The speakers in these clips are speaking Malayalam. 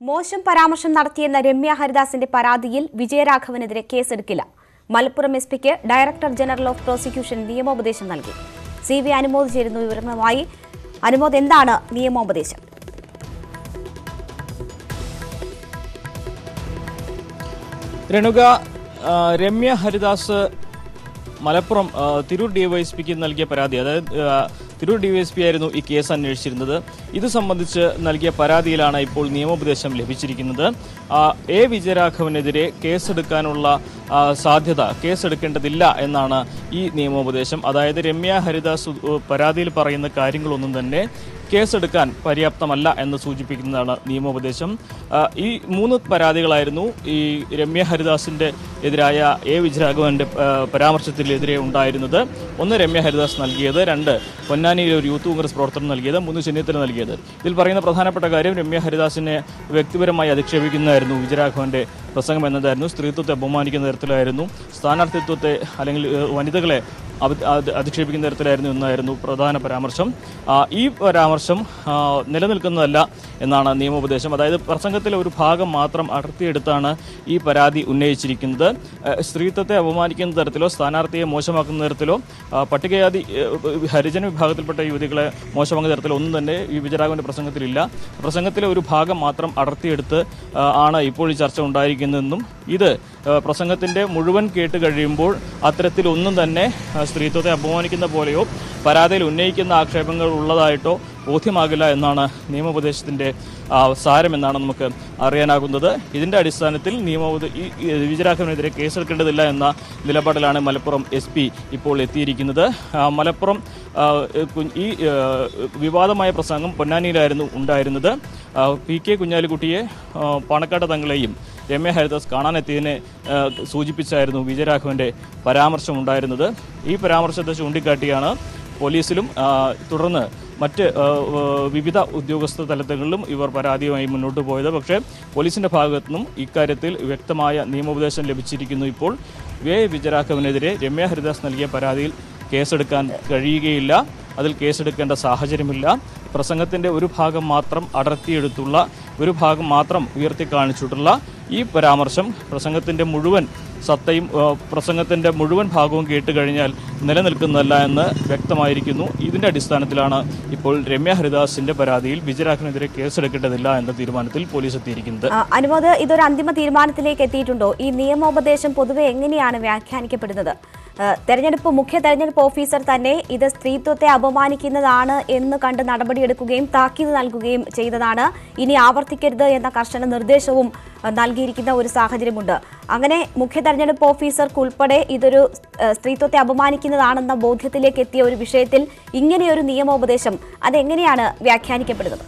മോശം പരാമർശം നടത്തിയെന്ന രമ്യ ഹരിദാസിന്റെ പരാതിയിൽ വിജയരാഘവനെതിരെ കേസെടുക്കില്ല. മലപ്പുറം എസ് പിക്ക് ഡയറക്ടർ ജനറൽ ഓഫ് പ്രോസിക്യൂഷൻ നിയമോപദേശം നൽകി. സി ബി അനുമോദിച്ചിരുന്നു വിവരങ്ങളുമായി അനുമോദ് എന്താണ് നിയമോപദേശം? രേണുക രമ്യ ഹരിദാസ് മലപ്പുറം തിരൂർ ഡിവൈഎസ്പിക്ക് നൽകിയ പരാതി. അതായത് തിരൂർ ഡിവൈഎസ്പി ആയിരുന്നു ഈ കേസ് അന്വേഷിച്ചിരുന്നത്. ഇത് സംബന്ധിച്ച് നൽകിയ പരാതിയിലാണ് ഇപ്പോൾ നിയമോപദേശം ലഭിച്ചിരിക്കുന്നത്. എ വിജയരാഘവനെതിരെ കേസെടുക്കാനുള്ള സാധ്യത കേസെടുക്കേണ്ടതില്ല എന്നാണ് ഈ നിയമോപദേശം. അതായത് രമ്യ ഹരിദാസ് പരാതിയിൽ പറയുന്ന കാര്യങ്ങളൊന്നും തന്നെ കേസെടുക്കാൻ പര്യാപ്തമല്ല എന്ന് സൂചിപ്പിക്കുന്നതാണ് നിയമോപദേശം. ഈ മൂന്ന് പരാതികളായിരുന്നു ഈ രമ്യ ഹരിദാസിന്റെ എതിരായ എ വിജയരാഘവന്റെ ആ, പരാമർശത്തിനെതിരെ ഉണ്ടായിരുന്നത്. ഒന്ന് രമ്യ ഹരിദാസ് നൽകിയത് രണ്ട് പൊന്നാനിയിലെ ഒരു യൂത്ത് കോൺഗ്രസ് പ്രവർത്തനം നൽകിയത് മൂന്ന് ചെന്നിത്തല നൽകിയത്. ഇതിൽ പറയുന്ന പ്രധാനപ്പെട്ട കാര്യം രമ്യ ഹരിദാസിനെ വ്യക്തിപരമായി അധിക്ഷേപിക്കുന്നതായിരുന്നു വിജയരാഘവന്റെ പ്രസംഗം എന്നതായിരുന്നു. സ്ത്രീത്വത്തെ അപമാനിക്കുന്ന തരത്തിലായിരുന്നു. സ്ഥാനാർത്ഥിത്വത്തെ അല്ലെങ്കിൽ വനിതകളെ അധിക്ഷേപിക്കുന്ന തരത്തിലായിരുന്നു എന്നായിരുന്നു പ്രധാന പരാമർശം. ഈ പരാമർശം നിലനിൽക്കുന്നതല്ല എന്നാണ് നിയമോപദേശം. അതായത് പ്രസംഗത്തിലെ ഒരു ഭാഗം മാത്രം അടർത്തിയെടുത്താണ് ഈ പരാതി ഉന്നയിച്ചിരിക്കുന്നത്. സ്ത്രീത്വത്തെ അപമാനിക്കുന്ന തരത്തിലോ സ്ഥാനാർത്ഥിയെ മോശമാക്കുന്ന തരത്തിലോ പട്ടികജാതി ഹരിജന വിഭാഗത്തിൽപ്പെട്ട യുവതികളെ മോശമാക്കുന്ന തരത്തിലോ ഒന്നും തന്നെ ഈ വിജയരാഘവന്റെ പ്രസംഗത്തിലില്ല. പ്രസംഗത്തിലെ ഒരു ഭാഗം മാത്രം അടർത്തിയെടുത്ത് ആണ് ഇപ്പോൾ ഈ ചർച്ച ഉണ്ടായിരിക്കുന്നതെന്നും ഇത് ആ, പ്രസംഗത്തിന്റെ മുഴുവൻ കേട്ട് കഴിയുമ്പോൾ അത്തരത്തിലൊന്നും തന്നെ സ്ത്രീത്വത്തെ അപമാനിക്കുന്ന പോലെയോ പരാതിയിൽ ഉന്നയിക്കുന്ന ആക്ഷേപങ്ങൾ ഉള്ളതായിട്ടോ ബോധ്യമാകില്ല എന്നാണ് നിയമോപദേശത്തിന്റെ ആ, സാരമെന്നാണ് നമുക്ക് അറിയാനാകുന്നത്. ഇതിന്റെ അടിസ്ഥാനത്തിൽ നിയമോപദ ഈ വിജയരാഘവനെതിരെ കേസെടുക്കേണ്ടതില്ല എന്ന നിലപാടിലാണ് മലപ്പുറം എസ് പി ഇപ്പോൾ എത്തിയിരിക്കുന്നത്. മലപ്പുറം ഈ വിവാദമായ പ്രസംഗം പൊന്നാനിയിലായിരുന്നു ഉണ്ടായിരുന്നത്. പി കെ കുഞ്ഞാലിക്കുട്ടിയെ പണക്കാട് തങ്ങളെയും രമ്യ ഹരിദാസ് കാണാനെത്തിയതിനെ സൂചിപ്പിച്ചായിരുന്നു പരാമർശം ഉണ്ടായിരുന്നത് ഈ പരാമർശത്തെ ചൂണ്ടിക്കാട്ടിയാണ് പോലീസിലും തുടർന്ന് മറ്റ് വിവിധ ഉദ്യോഗസ്ഥ തലങ്ങളിലും ഇവർ പരാതിയുമായി മുന്നോട്ട് പോയത്. പക്ഷേ പോലീസിന്റെ ഭാഗത്തു നിന്നും ഇക്കാര്യത്തിൽ വ്യക്തമായ നിയമോപദേശം ലഭിച്ചിരിക്കുന്നു ഇപ്പോൾ. വേ വിജയരാഘവനെതിരെ രമ്യ ഹരിദാസ് നൽകിയ പരാതിയിൽ കേസെടുക്കാൻ കഴിയുകയില്ല. അതിൽ കേസെടുക്കേണ്ട സാഹചര്യമില്ല. പ്രസംഗത്തിന്റെ ഒരു ഭാഗം മാത്രം അടർത്തിയെടുത്തുള്ള ഒരു ഭാഗം മാത്രം ഉയർത്തി കാണിച്ചിട്ടുള്ള ഈ പരാമർശം പ്രസംഗത്തിന്റെ മുഴുവൻ സത്തയും പ്രസംഗത്തിന്റെ മുഴുവൻ ഭാഗവും കേട്ട് കഴിഞ്ഞാൽ നിലനിൽക്കുന്നതല്ല എന്ന് വ്യക്തമായിരിക്കുന്നു. ഇതിന്റെ അടിസ്ഥാനത്തിലാണ് ഇപ്പോൾ രമ്യ ഹരിദാസിന്റെ പരാതിയിൽ വിജയരാഘവനെതിരെ കേസെടുക്കേണ്ടതില്ല എന്ന തീരുമാനത്തിൽ പോലീസ് എത്തിയിരിക്കുന്നത്. അനുമതി ഇതൊരു അന്തിമ തീരുമാനത്തിലേക്ക് എത്തിയിട്ടുണ്ടോ? ഈ നിയമോപദേശം പൊതുവെ എങ്ങനെയാണ് വ്യാഖ്യാനിക്കപ്പെടുന്നത്? തെരഞ്ഞെടുപ്പ് മുഖ്യ തെരഞ്ഞെടുപ്പ് ഓഫീസർ തന്നെ ഇത് സ്ത്രീത്വത്തെ അപമാനിക്കുന്നതാണ് എന്ന് കണ്ട് നടപടിയെടുക്കുകയും താക്കീത് നൽകുകയും ചെയ്തതാണ്. ഇനി ആവർത്തിക്കരുത് എന്ന കർശന നിർദ്ദേശവും നൽകിയിരിക്കുന്ന ഒരു സാഹചര്യമുണ്ട്. അങ്ങനെ മുഖ്യ തെരഞ്ഞെടുപ്പ് ഓഫീസർക്ക് ഉൾപ്പെടെ ഇതൊരു സ്ത്രീത്വത്തെ അപമാനിക്കുന്നതാണെന്ന ബോധ്യത്തിലേക്ക് എത്തിയ ഒരു വിഷയത്തിൽ ഇങ്ങനെയൊരു നിയമോപദേശം അതെങ്ങനെയാണ് വ്യാഖ്യാനിക്കപ്പെടുന്നത്?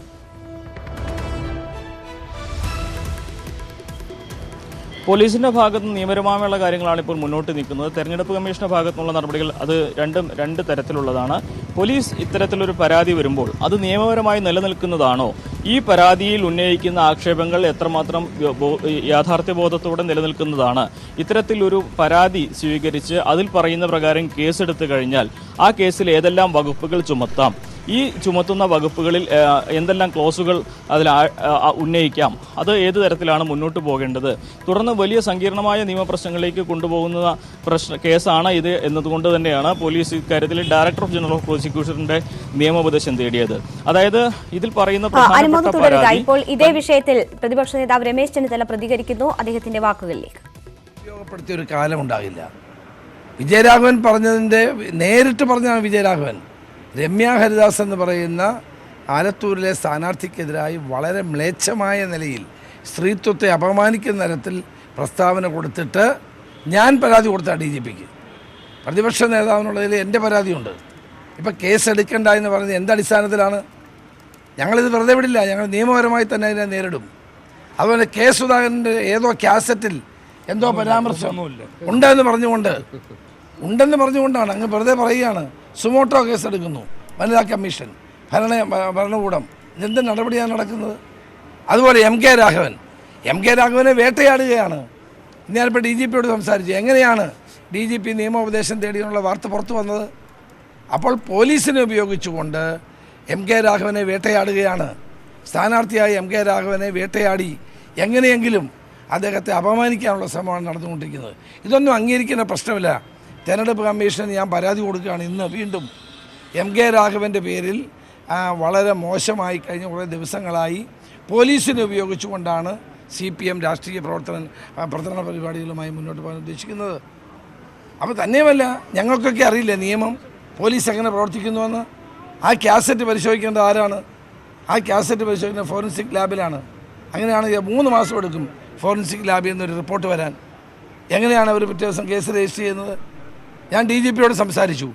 പോലീസിന്റെ ഭാഗത്ത് നിയമപരമായുള്ള കാര്യങ്ങളാണ് ഇപ്പോൾ മുന്നോട്ട് നിൽക്കുന്നത്. തെരഞ്ഞെടുപ്പ് കമ്മീഷന്റെ ഭാഗത്തുനിന്നുള്ള നടപടികൾ അത് രണ്ടും രണ്ട് തരത്തിലുള്ളതാണ്. പോലീസ് ഇത്തരത്തിലൊരു പരാതി വരുമ്പോൾ അത് നിയമപരമായി നിലനിൽക്കുന്നതാണോ? ഈ പരാതിയിൽ ഉന്നയിക്കുന്ന ആക്ഷേപങ്ങൾ എത്രമാത്രം യാഥാർത്ഥ്യബോധത്തോടെ നിലനിൽക്കുന്നതാണ്? ഇത്തരത്തിലൊരു പരാതി സ്വീകരിച്ച് അതിൽ പറയുന്ന പ്രകാരം കേസെടുത്തു കഴിഞ്ഞാൽ ആ കേസിൽ ഏതെല്ലാം വകുപ്പുകൾ ചുമത്താം? ഈ ചുമത്തുന്ന വകുപ്പുകളിൽ എന്തെല്ലാം ക്ലോസുകൾ അതിൽ ഉന്നയിക്കാം? അത് ഏത് തരത്തിലാണ് മുന്നോട്ട് പോകേണ്ടത്? തുടർന്ന് വലിയ സങ്കീർണമായ നിയമപ്രശ്നങ്ങളിലേക്ക് കൊണ്ടുപോകുന്ന പ്രശ്ന കേസാണ് ഇത് എന്നതുകൊണ്ട് തന്നെയാണ് പോലീസ് ഇക്കാര്യത്തിൽ ഡയറക്ടർ ഓഫ് ജനറൽ ഓഫ് പ്രോസിക്യൂഷന്റെ നിയമോപദേശം തേടിയത്. അതായത് ഇതിൽ പറയുന്ന ഇപ്പോൾ ഇതേ വിഷയത്തിൽ പ്രതിപക്ഷ നേതാവ് രമേശ് ചെന്നിത്തല പ്രതികരിക്കുന്നു. അദ്ദേഹത്തിന്റെ വാക്കുകളിലേക്ക്. ഉപയോഗപ്പെടുത്തിയ ഒരു കാലം ഉണ്ടാകില്ല. വിജയരാഘവൻ പറഞ്ഞതിന്റെ നേരിട്ട് പറഞ്ഞാണ് വിജയരാഘവൻ. രമ്യ ഹരിദാസ് എന്ന് പറയുന്ന ആലത്തൂരിലെ സ്ഥാനാർത്ഥിക്കെതിരായി വളരെ മ്ലേച്ഛമായ നിലയിൽ സ്ത്രീത്വത്തെ അപമാനിക്കുന്ന തരത്തിൽ പ്രസ്താവന കൊടുത്തിട്ട് ഞാൻ പരാതി കൊടുത്ത ഡി ജി പിക്ക്. പ്രതിപക്ഷ നേതാവിനുള്ളതിൽ എന്റെ പരാതിയുണ്ട്. ഇപ്പം കേസ് എടുക്കേണ്ട എന്ന് പറയുന്നത് എന്തടിസ്ഥാനത്തിലാണ് ഞങ്ങളിത് വെറുതെ വിടില്ല. ഞങ്ങൾ നിയമപരമായി തന്നെ അതിനെ നേരിടും. അതുപോലെ കെ സുധാകരന്റെ ഏതോ കാസറ്റിൽ എന്തോ പരാമർശം ഉണ്ടെന്ന് പറഞ്ഞുകൊണ്ട് ഉണ്ടെന്ന് പറഞ്ഞുകൊണ്ടാണ് അങ്ങ് വെറുതെ പറയുകയാണ്. സുമോട്ടോ കേസ് എടുക്കുന്നു വനിതാ കമ്മീഷൻ ഭരണ ഭരണകൂടം. ഇതെന്ത് നടപടിയാണ് നടക്കുന്നത്? അതുപോലെ M K Raghavan. M K രാഘവനെ വേട്ടയാടുകയാണ്. ഞാനിപ്പോൾ ഡി ജി പിയോട് സംസാരിച്ചു. എങ്ങനെയാണ് ഡി ജി പി നിയമോപദേശം തേടിയുള്ള വാർത്ത പുറത്തു വന്നത്? അപ്പോൾ പോലീസിനെ ഉപയോഗിച്ചുകൊണ്ട് എം കെ രാഘവനെ വേട്ടയാടുകയാണ്. സ്ഥാനാർത്ഥിയായ എം കെ രാഘവനെ വേട്ടയാടി എങ്ങനെയെങ്കിലും അദ്ദേഹത്തെ അപമാനിക്കാനുള്ള ശ്രമമാണ് നടന്നുകൊണ്ടിരിക്കുന്നത്. ഇതൊന്നും അംഗീകരിക്കുന്ന പ്രശ്നമില്ല. തെരഞ്ഞെടുപ്പ് കമ്മീഷന് ഞാൻ പരാതി കൊടുക്കുകയാണ് ഇന്ന് വീണ്ടും. എം കെ രാഘവന്റെ പേരിൽ വളരെ മോശമായി കഴിഞ്ഞ കുറേ ദിവസങ്ങളായി പോലീസിനെ ഉപയോഗിച്ചുകൊണ്ടാണ് സി പി എം രാഷ്ട്രീയ പ്രവർത്തനം പ്രചരണ പരിപാടികളുമായി മുന്നോട്ട് പോകാൻ ഉദ്ദേശിക്കുന്നത്. അപ്പോൾ തന്നെയുമല്ല ഞങ്ങൾക്കൊക്കെ അറിയില്ല നിയമം? പോലീസ് എങ്ങനെ പ്രവർത്തിക്കുന്നുവെന്ന്? ആ കാസറ്റ് പരിശോധിക്കേണ്ടത് ആരാണ്? ആ കാസറ്റ് പരിശോധിക്കുന്നത് ഫോറൻസിക് ലാബിലാണ്. അങ്ങനെയാണെങ്കിൽ മൂന്ന് മാസം എടുക്കും ഫോറൻസിക് ലാബിൽ നിന്നൊരു റിപ്പോർട്ട് വരാൻ. എങ്ങനെയാണ് അവർ പിറ്റേ ദിവസം കേസ് രജിസ്റ്റർ ചെയ്യുന്നത്? ഞാൻ ഡി ജി പിയോട് സംസാരിച്ചു.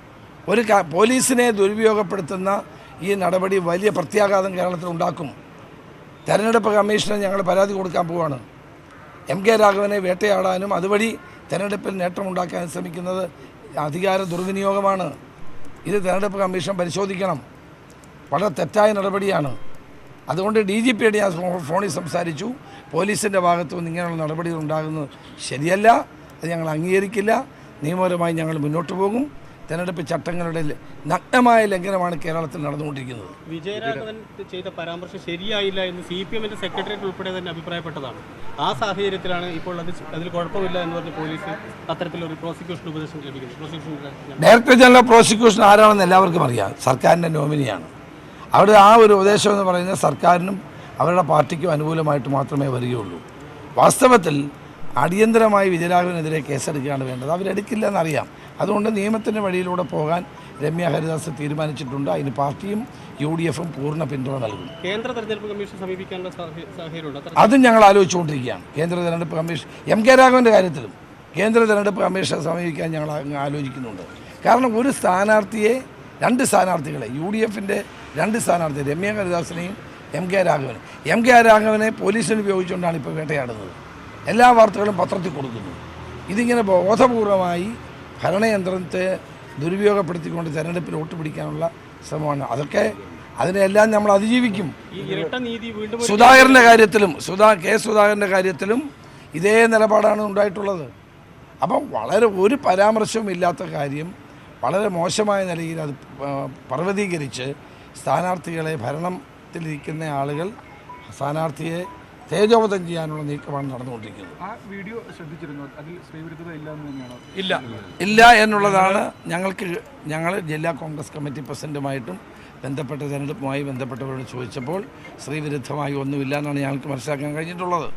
ഒരു പോലീസിനെ ദുരുപയോഗപ്പെടുത്തുന്ന ഈ നടപടി വലിയ പ്രത്യാഘാതം കേരളത്തിൽ ഉണ്ടാക്കും. തെരഞ്ഞെടുപ്പ് കമ്മീഷന് ഞങ്ങൾ പരാതി കൊടുക്കാൻ പോവാണ്. എം കെ രാഘവനെ വേട്ടയാടാനും അതുവഴി തെരഞ്ഞെടുപ്പിൽ നേട്ടമുണ്ടാക്കാൻ ശ്രമിക്കുന്നത് അധികാര ദുർവിനിയോഗമാണ്. ഇത് തെരഞ്ഞെടുപ്പ് കമ്മീഷൻ പരിശോധിക്കണം. വളരെ തെറ്റായ നടപടിയാണ്. അതുകൊണ്ട് ഡി ജി പിയുടെ ഞാൻ ഫോണിൽ സംസാരിച്ചു. പോലീസിന്റെ ഭാഗത്തു നിന്ന് ഇങ്ങനെയുള്ള നടപടികൾ ഉണ്ടാകുന്നത് ശരിയല്ല. അത് ഞങ്ങൾ അംഗീകരിക്കില്ല. നിയമപരമായി ഞങ്ങൾ മുന്നോട്ട് പോകും. തെരഞ്ഞെടുപ്പ് ചട്ടങ്ങളുടെ നഗ്നമായ ലംഘനമാണ് കേരളത്തിൽ നടന്നുകൊണ്ടിരിക്കുന്നത്. വിജയരാഘവൻ ചെയ്ത പരാമർശം ശരിയായില്ല എന്ന് സി പി എമ്മിന്റെ സെക്രട്ടേറിയറ്റ് ഉൾപ്പെടെ തന്നെ അഭിപ്രായപ്പെട്ടതാണ്. ആ സാഹചര്യത്തിലാണ് ഇപ്പോൾ അത് അതിൽ കുഴപ്പമില്ല എന്ന് പറഞ്ഞ് പോലീസ് അത്തരത്തിലൊരു പ്രോസിക്യൂഷൻ ഉപദേശം ലഭിക്കുന്നത്. പ്രോസിക്യൂഷൻ ഡയറക്ടർ ജനറൽ പ്രോസിക്യൂഷൻ ആരാണെന്ന് എല്ലാവർക്കും അറിയാം. സർക്കാരിന്റെ നോമിനിയാണ് അവിടെ ആ ഒരു ഉപദേശം എന്ന് പറയുന്നത് സർക്കാരിനും അവരുടെ പാർട്ടിക്കും അനുകൂലമായിട്ട് മാത്രമേ വരികയുള്ളൂ. വാസ്തവത്തിൽ അടിയന്തരമായി വിജയരാഘവനെതിരെ കേസെടുക്കുകയാണ് വേണ്ടത്. അവരെടുക്കില്ല എന്നറിയാം അതുകൊണ്ട് നിയമത്തിന്റെ വഴിയിലൂടെ പോകാൻ രമ്യ ഹരിദാസ് തീരുമാനിച്ചിട്ടുണ്ട്. അതിന് പാർട്ടിയും യു ഡി എഫും പൂർണ പിന്തുണ നൽകും. കേന്ദ്ര തെരഞ്ഞെടുപ്പ് കമ്മീഷൻ സമീപിക്കാനുള്ള അതും ഞങ്ങൾ ആലോചിച്ചുകൊണ്ടിരിക്കുകയാണ്. കേന്ദ്ര തെരഞ്ഞെടുപ്പ് കമ്മീഷൻ എം കെ രാഘവന്റെ കാര്യത്തിലും കേന്ദ്ര തെരഞ്ഞെടുപ്പ് കമ്മീഷനെ സമീപിക്കാൻ ഞങ്ങൾ ആലോചിക്കുന്നുണ്ട്. കാരണം ഒരു സ്ഥാനാർത്ഥിയെ രണ്ട് സ്ഥാനാർത്ഥികളെ യു ഡി എഫിന്റെ രണ്ട് സ്ഥാനാർത്ഥി രമ്യ ഹരിദാസിനെയും എം കെ രാഘവനെ എം കെ രാഘവനെ പോലീസിന് ഉപയോഗിച്ചുകൊണ്ടാണ് ഇപ്പോൾ വേട്ടയാടുന്നത്. എല്ലാ വാർത്തകളും പത്രത്തിൽ കൊടുക്കുന്നു. ഇതിങ്ങനെ ബോധപൂർവമായി ഭരണയന്ത്രത്തെ ദുരുപയോഗപ്പെടുത്തിക്കൊണ്ട് തെരഞ്ഞെടുപ്പിൽ വോട്ട് പിടിക്കാനുള്ള ശ്രമമാണ്. അതൊക്കെ അതിനെല്ലാം നമ്മൾ അതിജീവിക്കും. സുധാകരന്റെ കാര്യത്തിലും സുധാ കെ സുധാകരന്റെ കാര്യത്തിലും ഇതേ നിലപാടാണ് ഉണ്ടായിട്ടുള്ളത്. അപ്പം വളരെ ഒരു പരാമർശവും ഇല്ലാത്ത കാര്യം വളരെ മോശമായ നിലയിൽ അത് പർവതീകരിച്ച് സ്ഥാനാർത്ഥികളെ ഭരണത്തിലിരിക്കുന്ന ആളുകൾ സ്ഥാനാർത്ഥിയെ തേജോവധം ചെയ്യാനുള്ള നീക്കമാണ് നടന്നുകൊണ്ടിരിക്കുന്നത്. ആ വീഡിയോ ശ്രദ്ധിച്ചിരുന്നു? അതിൽ സ്ത്രീവിരുദ്ധത ഇല്ല എന്ന് തന്നെയാണോ? ഇല്ല. ഇല്ല എന്നുള്ളതാണ് ഞങ്ങൾക്ക് ഞങ്ങൾ ജില്ലാ കോൺഗ്രസ് കമ്മിറ്റി പ്രസിഡന്റുമായിട്ടും ബന്ധപ്പെട്ട തെരഞ്ഞെടുപ്പുമായി ബന്ധപ്പെട്ടവരോട് ചോദിച്ചപ്പോൾ സ്ത്രീവിരുദ്ധമായി ഒന്നുമില്ല എന്നാണ് ഞങ്ങൾക്ക് മനസ്സിലാക്കാൻ കഴിഞ്ഞിട്ടുള്ളത്.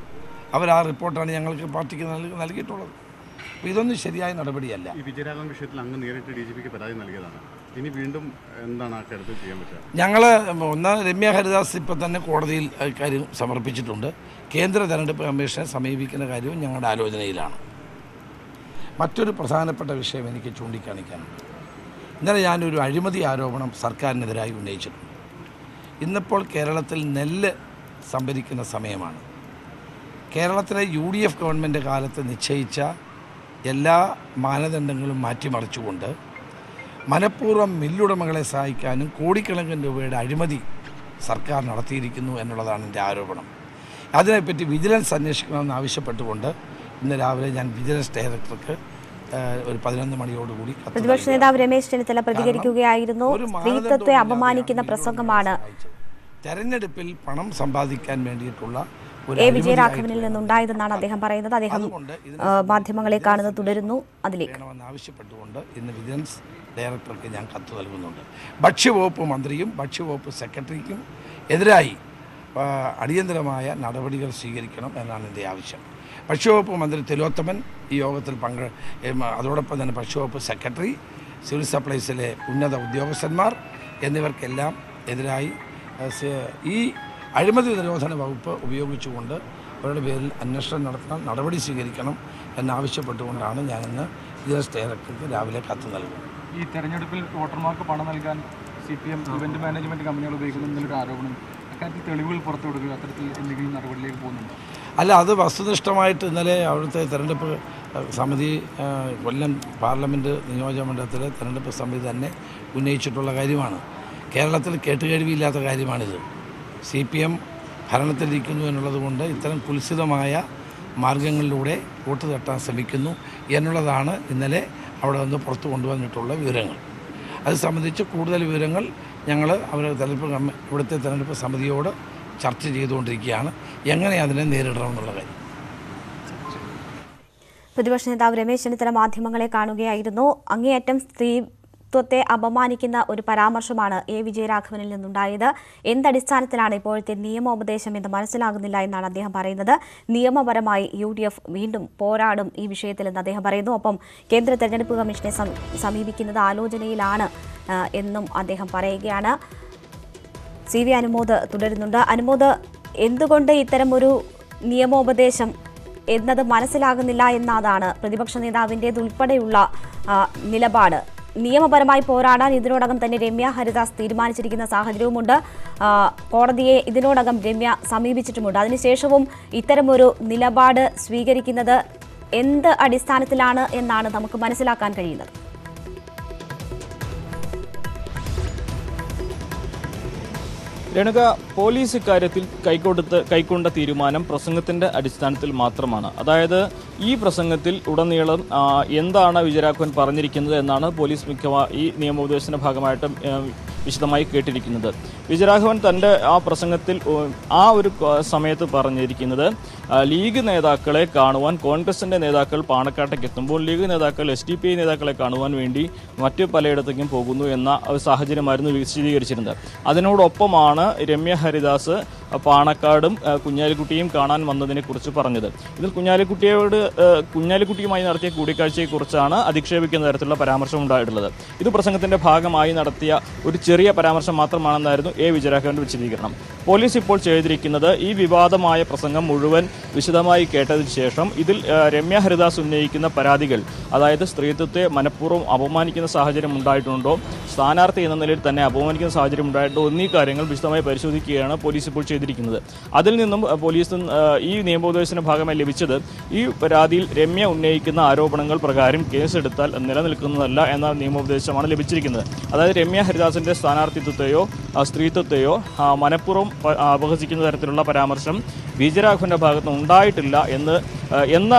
അവർ ആ റിപ്പോർട്ടാണ് ഞങ്ങൾക്ക് പാർട്ടിക്ക് നൽകി നൽകിയിട്ടുള്ളത്. അപ്പോൾ ഇതൊന്നും ശരിയായ നടപടിയല്ല. ഈ വിജയരാഘവൻ വിഷയത്തിൽ അങ്ങ് നേരിട്ട് ഡി ജി പിക്ക് പരാതി നൽകിയതാണ്. ഇനി വീണ്ടും എന്താണ് ആ ചെയ്യാൻ പറ്റുക? ഞങ്ങൾ ഒന്ന് രമ്യ ഹരിദാസ് ഇപ്പോൾ തന്നെ കോടതിയിൽ കാര്യം സമർപ്പിച്ചിട്ടുണ്ട്. കേന്ദ്ര തെരഞ്ഞെടുപ്പ് കമ്മീഷനെ സമീപിക്കുന്ന കാര്യവും ഞങ്ങളുടെ ആലോചനയിലാണ്. മറ്റൊരു പ്രധാനപ്പെട്ട വിഷയം എനിക്ക് ചൂണ്ടിക്കാണിക്കാനുണ്ട്. ഇന്നലെ ഞാനൊരു അഴിമതി ആരോപണം സർക്കാരിനെതിരായി ഉന്നയിച്ചിട്ടുണ്ട്. ഇന്നിപ്പോൾ കേരളത്തിൽ നെല്ല് സംഭരിക്കുന്ന സമയമാണ്. കേരളത്തിലെ യു ഡി എഫ് ഗവൺമെന്റ് കാലത്ത് നിശ്ചയിച്ച എല്ലാ മാനദണ്ഡങ്ങളും മാറ്റിമറിച്ചുകൊണ്ട് മനഃപൂർവം മില്ലുടമകളെ സഹായിക്കാനും കോടിക്കണക്കിന് രൂപയുടെ അഴിമതി സർക്കാർ നടത്തിയിരിക്കുന്നു എന്നുള്ളതാണ് എന്റെ ആരോപണം. അതിനെപ്പറ്റി വിജിലൻസ് അന്വേഷിക്കണമെന്ന് ആവശ്യപ്പെട്ടുകൊണ്ട് ഇന്ന് രാവിലെ ഞാൻ വിജിലൻസ് ഡയറക്ടർക്ക് ഒരു പതിനൊന്ന് മണിയോടുകൂടി പ്രതിപക്ഷ നേതാവ് രമേശ് ചെന്നിത്തല പ്രതികരിക്കുകയായിരുന്നു. സ്ത്രീത്വത്തെ അപമാനിക്കുന്ന പ്രസംഗമാണ്. തെരഞ്ഞെടുപ്പിൽ പണം സമ്പാദിക്കാൻ വേണ്ടിയിട്ടുള്ള എ. വിജയരാഘവനിൽ നിന്നുണ്ടായതെന്നാണ് അദ്ദേഹം പറയുന്നത്. അദ്ദേഹം മാധ്യമങ്ങളെ കാണുന്നത് തുടരുന്നു അതിലേക്ക്. ആവശ്യപ്പെട്ടുകൊണ്ട് ഇന്ന് വിജിലൻസ് ഡയറക്ടർക്ക് ഞാൻ കത്ത് നൽകുന്നുണ്ട്. ഭക്ഷ്യവകുപ്പ് മന്ത്രിയും ഭക്ഷ്യവകുപ്പ് സെക്രട്ടറിക്കും എതിരായി അടിയന്തരമായ നടപടികൾ സ്വീകരിക്കണം എന്നാണ് എന്റെ ആവശ്യം. ഭക്ഷ്യവകുപ്പ് മന്ത്രി തിലോത്തമൻ ഈ യോഗത്തിൽ പങ്കെ അതോടൊപ്പം തന്നെ ഭക്ഷ്യവകുപ്പ് സെക്രട്ടറി സിവിൽ സപ്ലൈസിലെ ഉന്നത ഉദ്യോഗസ്ഥന്മാർ എന്നിവർക്കെല്ലാം എതിരായി ഈ അഴിമതി നിരോധന വകുപ്പ് ഉപയോഗിച്ചുകൊണ്ട് അവരുടെ പേരിൽ അന്വേഷണം നടത്തണം നടപടി സ്വീകരിക്കണം എന്നാവശ്യപ്പെട്ടുകൊണ്ടാണ് ഇന്ന് വിജിലൻസ് ഡയറക്ടർക്ക് രാവിലെ കത്ത് നൽകുന്നത്. ഈ തെരഞ്ഞെടുപ്പിൽ വോട്ടർമാർക്ക് പണം നൽകാൻ C P M event management കമ്പനികൾ ഉപയോഗിക്കുന്നു എന്നൊരു ആരോപണം അക്കാര്യത്തിൽ തെളിവുകൾ പുറത്തു കൊടുക്കുക അത്തരത്തിൽ എന്തെങ്കിലും നടപടിയിലേക്ക് പോകുന്നുണ്ടോ? അല്ല അത് വസ്തുനിഷ്ഠമായിട്ട് ഇന്നലെ അവിടുത്തെ തെരഞ്ഞെടുപ്പ് സമിതി കൊല്ലം പാർലമെന്റ് നിയോജക മണ്ഡലത്തിലെ തെരഞ്ഞെടുപ്പ് സമിതി തന്നെ ഉന്നയിച്ചിട്ടുള്ള കാര്യമാണ്. കേരളത്തിൽ കേട്ടുകഴിവില്ലാത്ത കാര്യമാണിത്. സി പി എം ഭരണത്തിലിരിക്കുന്നു എന്നുള്ളത് കൊണ്ട് ഇത്തരം കുൽസിതമായ മാർഗങ്ങളിലൂടെ വോട്ട് തട്ടാൻ ശ്രമിക്കുന്നു എന്നുള്ളതാണ് ഇന്നലെ അവിടെ നിന്ന് പുറത്തു കൊണ്ടുവന്നിട്ടുള്ള വിവരങ്ങൾ. അത് സംബന്ധിച്ച് കൂടുതൽ വിവരങ്ങൾ ഞങ്ങൾ അവർ തെരഞ്ഞെടുപ്പ് കമ്മ ഇവിടുത്തെ തെരഞ്ഞെടുപ്പ് സമിതിയോട് ചർച്ച ചെയ്തുകൊണ്ടിരിക്കുകയാണ്. എങ്ങനെ അതിനെ നേരിടണം എന്നുള്ള കാര്യം. പ്രതിപക്ഷ നേതാവ് രമേശ് ചെന്നിത്തല മാധ്യമങ്ങളെ കാണുകയായിരുന്നു. അങ്ങേയറ്റം സ്ത്രീത്വത്തെ അപമാനിക്കുന്ന ഒരു പരാമർശമാണ് എ വിജയരാഘവനിൽ നിന്നുണ്ടായത്. എന്തടിസ്ഥാനത്തിലാണ് ഇപ്പോഴത്തെ നിയമോപദേശം എന്ന് മനസ്സിലാകുന്നില്ല എന്നാണ് അദ്ദേഹം പറയുന്നത്. നിയമപരമായി യു വീണ്ടും പോരാടും ഈ വിഷയത്തിലെന്ന് അദ്ദേഹം പറയുന്നു. ഒപ്പം കേന്ദ്ര തെരഞ്ഞെടുപ്പ് കമ്മീഷനെ സമീപിക്കുന്നത് ആലോചനയിലാണ് എന്നും അദ്ദേഹം പറയുകയാണ്. സി വി അനുമോദ് തുടരുന്നുണ്ട്. അനുമോദ് എന്തുകൊണ്ട് ഇത്തരം ഒരു നിയമോപദേശം എന്നത് മനസ്സിലാകുന്നില്ല എന്നതാണ് പ്രതിപക്ഷ നേതാവിന്റേതുൾപ്പെടെയുള്ള നിലപാട്? നിയമപരമായി പോരാടാൻ ഇതിനോടകം തന്നെ രമ്യ ഹരിദാസ് തീരുമാനിച്ചിരിക്കുന്ന സാഹചര്യവുമുണ്ട്. കോടതിയെ ഇതിനോടകം രമ്യ സമീപിച്ചിട്ടുമുണ്ട്. അതിനുശേഷവും ഇത്തരമൊരു നിലപാട് സ്വീകരിക്കുന്നത് എന്ത് അടിസ്ഥാനത്തിലാണ് എന്നാണ് നമുക്ക് മനസ്സിലാക്കാൻ കഴിയുന്നത്? രേണുക പോലീസ് ഇക്കാര്യത്തിൽ കൈക്കൊടുത്ത് കൈക്കൊണ്ട തീരുമാനം പ്രസംഗത്തിന്റെ അടിസ്ഥാനത്തിൽ മാത്രമാണ്. അതായത് ഈ പ്രസംഗത്തിൽ ഉടനീളം എന്താണ് വിജയരാഘവൻ പറഞ്ഞിരിക്കുന്നത് എന്നാണ് പോലീസ് മിക്കവാ ഈ നിയമോപദേശത്തിന്റെ ഭാഗമായിട്ട് വിശദമായി കേട്ടിരിക്കുന്നത്. വിജയരാഘവൻ തന്റെ ആ പ്രസംഗത്തിൽ ആ ഒരു സമയത്ത് പറഞ്ഞിരിക്കുന്നത് ലീഗ് നേതാക്കളെ കാണുവാൻ കോൺഗ്രസിന്റെ നേതാക്കൾ പാണക്കാട്ടേക്ക് എത്തുമ്പോൾ ലീഗ് നേതാക്കൾ എസ് ഡി പി ഐ നേതാക്കളെ കാണുവാൻ വേണ്ടി മറ്റ് പലയിടത്തേക്കും പോകുന്നു എന്ന സാഹചര്യമായിരുന്നു വിശദീകരിച്ചിരുന്നത്. അതിനോടൊപ്പമാണ് രമ്യ ഹരിദാസ് പാണക്കാടും കുഞ്ഞാലിക്കുട്ടിയും കാണാൻ വന്നതിനെ കുറിച്ച് പറഞ്ഞത്. ഇതിൽ കുഞ്ഞാലിക്കുട്ടിയോട് കുഞ്ഞാലിക്കുട്ടിയുമായി നടത്തിയ കൂടിക്കാഴ്ചയെക്കുറിച്ചാണ് അധിക്ഷേപിക്കുന്ന തരത്തിലുള്ള പരാമർശം ഉണ്ടായിട്ടുള്ളത്. ഇത് പ്രസംഗത്തിന്റെ ഭാഗമായി നടത്തിയ ഒരു ചെറിയ പരാമർശം മാത്രമാണെന്നായിരുന്നു എ. വിജയരാഘവന്റെ വിശദീകരണം. പോലീസ് ഇപ്പോൾ ചെയ്തിരിക്കുന്നത് ഈ വിവാദമായ പ്രസംഗം മുഴുവൻ വിശദമായി കേട്ടതിന് ശേഷം ഇതിൽ രമ്യ ഹരിദാസ് ഉന്നയിക്കുന്ന പരാതികൾ അതായത് സ്ത്രീത്വത്തെ മനഃപൂർവം അപമാനിക്കുന്ന സാഹചര്യം ഉണ്ടായിട്ടുണ്ടോ സ്ഥാനാർത്ഥി എന്ന നിലയിൽ തന്നെ അപമാനിക്കുന്ന സാഹചര്യം ഉണ്ടായിട്ടുണ്ടോ എന്നീ കാര്യങ്ങൾ വിശദമായി പരിശോധിക്കുകയാണ് പോലീസ് ഇപ്പോൾ ചെയ്തിരിക്കുന്നത്. അതിൽ നിന്നും പോലീസ് ഈ നിയമോപദേശത്തിന് ഭാഗമായി ലഭിച്ചത് ഈ പരാതിയിൽ രമ്യ ഉന്നയിക്കുന്ന ആരോപണങ്ങൾ പ്രകാരം കേസെടുത്താൽ നിലനിൽക്കുന്നതല്ല എന്ന നിയമോപദേശമാണ് ലഭിച്ചിരിക്കുന്നത്. അതായത് രമ്യ ഹരിദാസിന്റെ സ്ഥാനാർത്ഥിത്വത്തെയോ സ്ത്രീത്വത്തെയോ മനഃപൂർവം അപഹസിക്കുന്ന തരത്തിലുള്ള പരാമർശം വിജയരാഘവന്റെ ഭാഗത്ത് ഉണ്ടായിട്ടില്ല എന്ന് എന്ന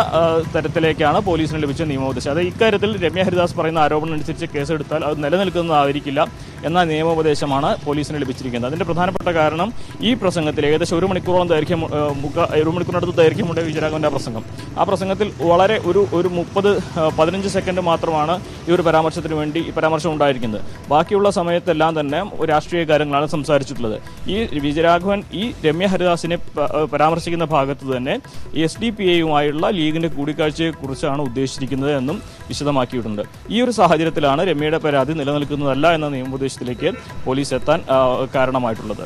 തരത്തിലേക്കാണ് പോലീസിന് ലഭിച്ച നിയമോപദേശം. അത് ഇക്കാര്യത്തിൽ രമ്യ ഹരിദാസ് പറയുന്ന ആരോപണം അനുസരിച്ച് കേസെടുത്താൽ അത് നിലനിൽക്കുന്നതായിരിക്കില്ല എന്ന നിയമോപദേശമാണ് പോലീസിന് ലഭിച്ചിരിക്കുന്നത്. അതിന്റെ പ്രധാനപ്പെട്ട കാരണം ഈ പ്രസംഗത്തിൽ ഏകദേശം ഒരു മണിക്കൂറോളം ദൈർഘ്യം ഒരു മണിക്കൂറിനടുത്ത് ദൈർഘ്യമുണ്ട് വിജയരാഘവന്റെ ആ പ്രസംഗം. ആ പ്രസംഗത്തിൽ വളരെ ഒരു ഒരു മുപ്പത് പതിനഞ്ച് സെക്കൻഡ് മാത്രമാണ് ഈ ഒരു പരാമർശത്തിന് വേണ്ടി ഈ പരാമർശം ഉണ്ടായിരിക്കുന്നത്. ബാക്കിയുള്ള സമയത്തെല്ലാം തന്നെ രാഷ്ട്രീയ കാര്യങ്ങളാണ് സംസാരിച്ചിട്ടുള്ളത്. ഈ വിജയരാഘവൻ ഈ രമ്യ ഹരിദാസിനെ പരാമർശിക്കുന്ന ഭാഗത്ത് തന്നെ എസ് ഡി പി എയുമായുള്ള ലീഗിന്റെ കൂടിക്കാഴ്ചയെക്കുറിച്ചാണ് ഉദ്ദേശിച്ചിരിക്കുന്നത് എന്നും വിശദമാക്കിയിട്ടുണ്ട്. ഈ ഒരു സാഹചര്യത്തിലാണ് രമ്യയുടെ പരാതി നിലനിൽക്കുന്നതല്ല എന്ന നിയമോപദേശത്തിലേക്ക് പോലീസ് എത്താൻ കാരണമായിട്ടുള്ളത്.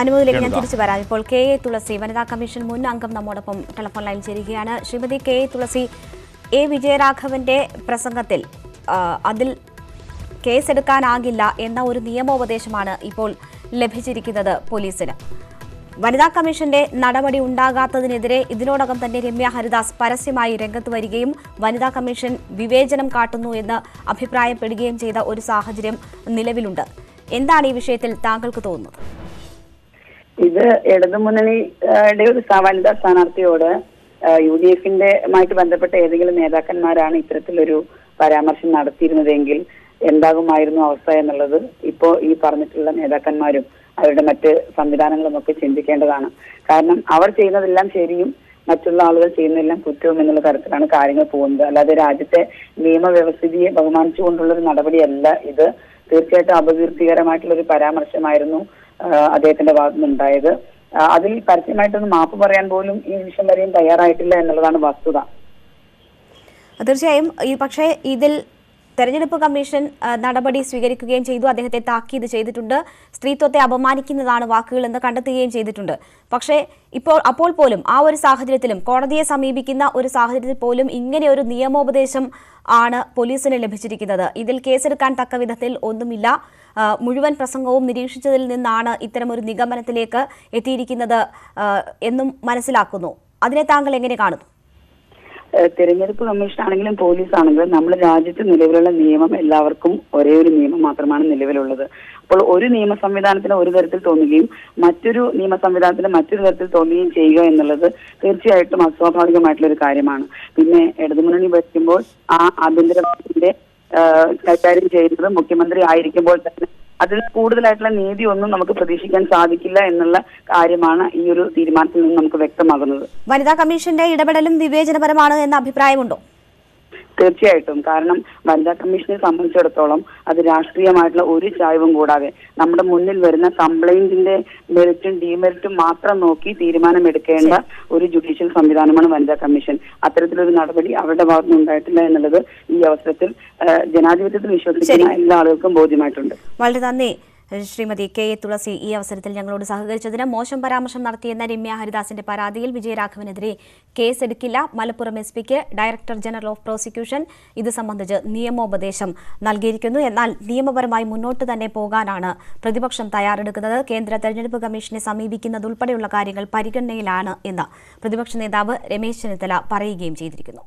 അനുമതിയിലേക്ക് ഞാൻ തിരിച്ചു വരാം. ഇപ്പോൾ കെ എ തുളസി വനിതാ കമ്മീഷൻ മുൻ അംഗം നമ്മോടൊപ്പം ടെലിഫോൺ ലൈൻ ചേരുകയാണ്. Shrimati K A Thulasi A വിജയരാഘവന്റെ പ്രസംഗത്തിൽ അതിൽ കേസെടുക്കാനാകില്ല എന്ന ഒരു നിയമോപദേശമാണ് ഇപ്പോൾ ലഭിച്ചിരിക്കുന്നത് പോലീസിന്. വനിതാ കമ്മീഷന്റെ നടപടി ഉണ്ടാകാത്തതിനെതിരെ ഇതിനോടകം തന്നെ രമ്യ ഹരിദാസ് പരസ്യമായി രംഗത്ത് വരികയും വനിതാ കമ്മീഷൻ വിവേചനം കാട്ടുന്നു എന്ന് അഭിപ്രായപ്പെടുകയും ചെയ്ത ഒരു സാഹചര്യം നിലവിലുണ്ട്. എന്താണ് ഈ വിഷയത്തിൽ താങ്കൾക്ക് തോന്നുന്നത്? ഇത് ഇടതുമുന്നണിയുടെ ഒരു വനിതാ സ്ഥാനാർത്ഥിയോട് യു ഡി എഫിന്റെ മായിട്ട് ബന്ധപ്പെട്ട ഏതെങ്കിലും നേതാക്കന്മാരാണ് ഇത്തരത്തിലൊരു പരാമർശം നടത്തിയിരുന്നതെങ്കിൽ എന്താകുമായിരുന്നു അവസ്ഥ എന്നുള്ളത് ഇപ്പോ ഈ പറഞ്ഞിട്ടുള്ള നേതാക്കന്മാരും അവരുടെ മറ്റ് സംവിധാനങ്ങളും ഒക്കെ ചിന്തിക്കേണ്ടതാണ്. കാരണം അവർ ചെയ്യുന്നതെല്ലാം ശരിയും മറ്റുള്ള ആളുകൾ ചെയ്യുന്നതെല്ലാം കുറ്റവും എന്നുള്ള തരത്തിലാണ് കാര്യങ്ങൾ പോകുന്നത്. അല്ലാതെ രാജ്യത്തെ നിയമവ്യവസ്ഥിതിയെ ബഹുമാനിച്ചുകൊണ്ടുള്ള ഒരു നടപടിയല്ല ഇത്. തീർച്ചയായിട്ടും അപകീർത്തികരമായിട്ടുള്ള ഒരു പരാമർശമായിരുന്നു അദ്ദേഹത്തിന്റെ ഭാഗത്തുനിന്നുണ്ടായത്. അതിൽ പരസ്യമായിട്ടൊന്ന് മാപ്പ് പറയാൻ പോലും ഈ നിമിഷം വരെയും തയ്യാറായിട്ടില്ല എന്നുള്ളതാണ് വസ്തുത. തീർച്ചയായും ഈ പക്ഷേ ഇതിൽ തെരഞ്ഞെടുപ്പ് കമ്മീഷൻ നടപടി സ്വീകരിക്കുകയും ചെയ്തു. അദ്ദേഹത്തെ താക്കീത് ചെയ്തിട്ടുണ്ട്. സ്ത്രീത്വത്തെ അപമാനിക്കുന്നതാണ് വാക്കുകൾ എന്ന് കണ്ടെത്തുകയും ചെയ്തിട്ടുണ്ട്. പക്ഷേ ഇപ്പോൾ അപ്പോൾ പോലും ആ ഒരു സാഹചര്യത്തിലും കോടതിയെ സമീപിക്കുന്ന ഒരു സാഹചര്യത്തിൽ പോലും ഇങ്ങനെ ഒരു നിയമോപദേശം ആണ് പോലീസിന് ലഭിച്ചിരിക്കുന്നത്. ഇതിൽ കേസെടുക്കാൻ തക്ക വിധത്തിൽ ഒന്നുമില്ല. മുഴുവൻ പ്രസംഗവും നിരീക്ഷിച്ചതിൽ നിന്നാണ് ഇത്തരമൊരു നിഗമനത്തിലേക്ക് എത്തിയിരിക്കുന്നത് എന്നും മനസ്സിലാക്കുന്നു. അതിനെ താങ്കൾ എങ്ങനെ കാണുന്നു? തെരഞ്ഞെടുപ്പ് കമ്മീഷൻ ആണെങ്കിലും പോലീസ് ആണെങ്കിലും നമ്മുടെ രാജ്യത്ത് നിലവിലുള്ള നിയമം എല്ലാവർക്കും ഒരേ ഒരു നിയമം മാത്രമാണ് നിലവിലുള്ളത്. അപ്പോൾ ഒരു നിയമ സംവിധാനത്തിന് ഒരു തരത്തിൽ തോന്നുകയും മറ്റൊരു നിയമ സംവിധാനത്തിന് മറ്റൊരു തരത്തിൽ തോന്നുകയും ചെയ്യുക എന്നുള്ളത് തീർച്ചയായിട്ടും അസ്വാഭാവികമായിട്ടുള്ള ഒരു കാര്യമാണ്. പിന്നെ ഇടതുമുന്നണി വയ്ക്കുമ്പോൾ ആ ആഭ്യന്തര കൈകാര്യം ചെയ്യുന്നത് മുഖ്യമന്ത്രി ആയിരിക്കുമ്പോൾ തന്നെ അതിൽ കൂടുതലായിട്ടുള്ള നീതി ഒന്നും നമുക്ക് പ്രതീക്ഷിക്കാൻ സാധിക്കില്ല എന്നുള്ള കാര്യമാണ് ഈ ഒരു തീരുമാനത്തിൽ നിന്ന് നമുക്ക് വ്യക്തമാകുന്നത്. വനിതാ കമ്മീഷന്റെ ഇടപെടലും വിവേചനപരമാണ് എന്ന അഭിപ്രായമുണ്ടോ? തീർച്ചയായിട്ടും. കാരണം വനിതാ കമ്മീഷനെ സംബന്ധിച്ചിടത്തോളം അത് രാഷ്ട്രീയമായിട്ടുള്ള ഒരു ചായവും കൂടാതെ നമ്മുടെ മുന്നിൽ വരുന്ന കംപ്ലൈന്റിന്റെ മെറിറ്റും ഡീമെറിറ്റും മാത്രം നോക്കി തീരുമാനമെടുക്കേണ്ട ഒരു ജുഡീഷ്യൽ സംവിധാനമാണ് വനിതാ കമ്മീഷൻ. അത്തരത്തിലൊരു നടപടി അവരുടെ ഭാഗത്തുനിന്ന് ഉണ്ടായിട്ടില്ല എന്നുള്ളത് ഈ അവസരത്തിൽ ജനാധിപത്യത്തിൽ വിശ്വസിക്കുന്ന എല്ലാ ആളുകൾക്കും ബോധ്യമായിട്ടുണ്ട്. വളരെ നന്ദി. ശ്രീമതി കെ എ തുളസി ഈ അവസരത്തിൽ ഞങ്ങളോട് സഹകരിച്ചതിന് മോശം പരാമർശം നടത്തിയെന്ന രമ്യ ഹരിദാസിന്റെ പരാതിയിൽ വിജയരാഘവനെതിരെ കേസെടുക്കില്ല മലപ്പുറം എസ് പിക്ക് ഡയറക്ടർ ജനറൽ ഓഫ് പ്രോസിക്യൂഷൻ ഇത് സംബന്ധിച്ച് നിയമോപദേശം നൽകിയിരിക്കുന്നു. എന്നാൽ നിയമപരമായി മുന്നോട്ട് തന്നെ പോകാനാണ് പ്രതിപക്ഷം തയ്യാറെടുക്കുന്നത്. കേന്ദ്ര തെരഞ്ഞെടുപ്പ് കമ്മീഷനെ സമീപിക്കുന്നതുൾപ്പെടെയുള്ള കാര്യങ്ങൾ പരിഗണനയിലാണ് എന്ന് പ്രതിപക്ഷ നേതാവ് രമേശ് ചെന്നിത്തല പറയുകയും ചെയ്തിരിക്കുന്നു.